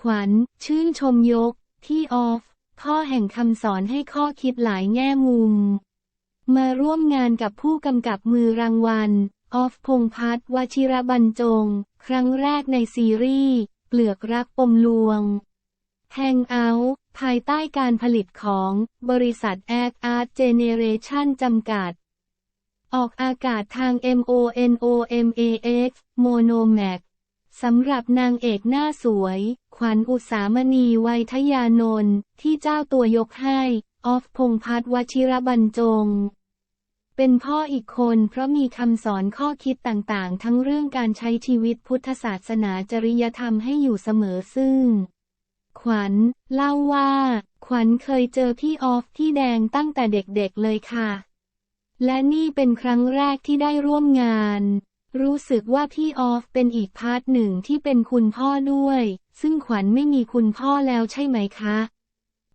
ขวัญ ชื่นชมยก ที่ออฟพ่อแห่งคำสอนให้ข้อคิดหลายแง่มุม มาร่วมงานกับผู้กำกับมือรางวัล ออฟพงพัฒน์วชิระบรรจง ครั้งแรกในซีรีส์เปลือกรักปมลวงแฮงเอาท์ภายใต้การผลิตของบริษัทแอคอาร์ตเจเนเรชันจำกัด ออกอากาศทาง MONOMAX Monomax สำหรับนางเอกหน้าสวย ขวัญอุสามณีวัยทยานนท์ที่เจ้าตัวยกให้ ออฟพงษ์พัฒน์วชิรบรรจง เป็นพ่ออีกคนเพราะมีคำสอนข้อคิดต่างๆ ทั้งเรื่องการใช้ชีวิตพุทธศาสนาจริยธรรมให้อยู่เสมอซึ่ง ขวัญ เล่าว่า ขวัญเคยเจอพี่ออฟที่แดงตั้งแต่เด็กๆเลยค่ะ และนี่เป็นครั้งแรกที่ได้ร่วมงาน รู้สึกว่าพี่ออฟเป็นอีกพาร์ทหนึ่งที่เป็นคุณพ่อด้วย ซึ่งขวัญไม่มีคุณพ่อแล้วใช่ไหมคะ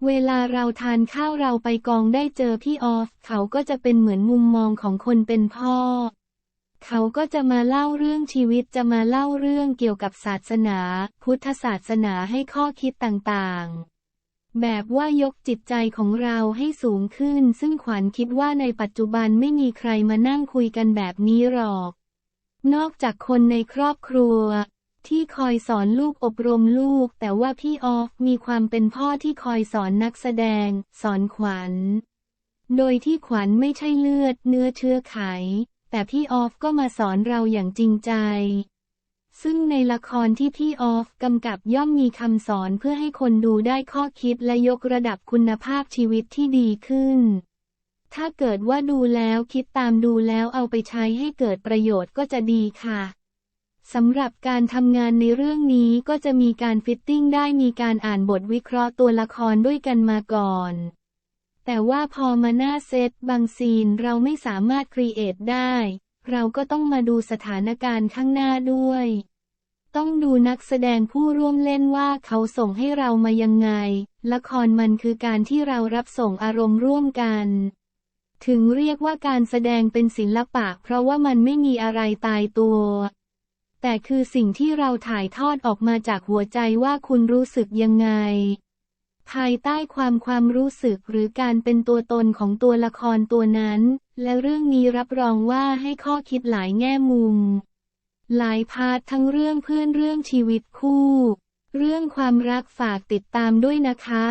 เวลาเราทานข้าวเราไปกองได้เจอพี่ออฟ เขาก็จะเป็นเหมือนมุมมองของคนเป็นพ่อ เขาก็จะมาเล่าเรื่องชีวิตจะมาเล่าเรื่องเกี่ยวกับศาสนา พุทธศาสนาให้ข้อคิดต่างๆแบบว่ายกจิตใจของเราให้สูงขึ้น ซึ่งขวัญคิดว่าในปัจจุบันไม่มีใครมานั่งคุยกันแบบนี้หรอก นอกจากคนในครอบครัว ที่คอยสอนลูกอบรมลูก แต่ว่าพี่ออฟมีความเป็นพ่อที่คอยสอนนักแสดง สอนขวัญ โดยที่ขวัญไม่ใช่เลือดเนื้อเชื้อไข แต่พี่ออฟก็มาสอนเราอย่างจริงใจ ซึ่งในละครที่พี่ออฟกำกับย่อมมีคำสอนเพื่อให้คนดูได้ข้อคิดและยกระดับคุณภาพชีวิตที่ดีขึ้น ถ้าเกิดว่าดูแล้วคิดตามดูแล้วเอาไปใช้ให้เกิดประโยชน์ก็จะดีค่ะสำหรับการทำงานในเรื่องนี้ก็จะมีการฟิตติ้งได้มีการอ่านบทวิเคราะห์ตัวละครด้วยกันมาก่อน แต่ว่าพอมาหน้าเซตบางซีนเราไม่สามารถครีเอทได้ เราก็ต้องมาดูสถานการณ์ข้างหน้าด้วย ต้องดูนักแสดงผู้ร่วมเล่นว่าเขาส่งให้เรามายังไง ละครมันคือการที่เรารับส่งอารมณ์ร่วมกัน ถึงเรียกว่าการแสดงเป็นศิลปะ เพราะว่ามันไม่มีอะไรตายตัว แต่คือสิ่งที่เราถ่ายทอดออกมาจากหัวใจว่าคุณรู้สึกยังไง ภายใต้ความความรู้สึกหรือการเป็นตัวตนของตัวละครตัวนั้น และเรื่องนี้รับรองว่าให้ข้อคิดหลายแง่มุม หลายพาร์ททั้งเรื่องเพื่อนเรื่องชีวิตคู่ เรื่องความรักฝากติดตามด้วยนะคะ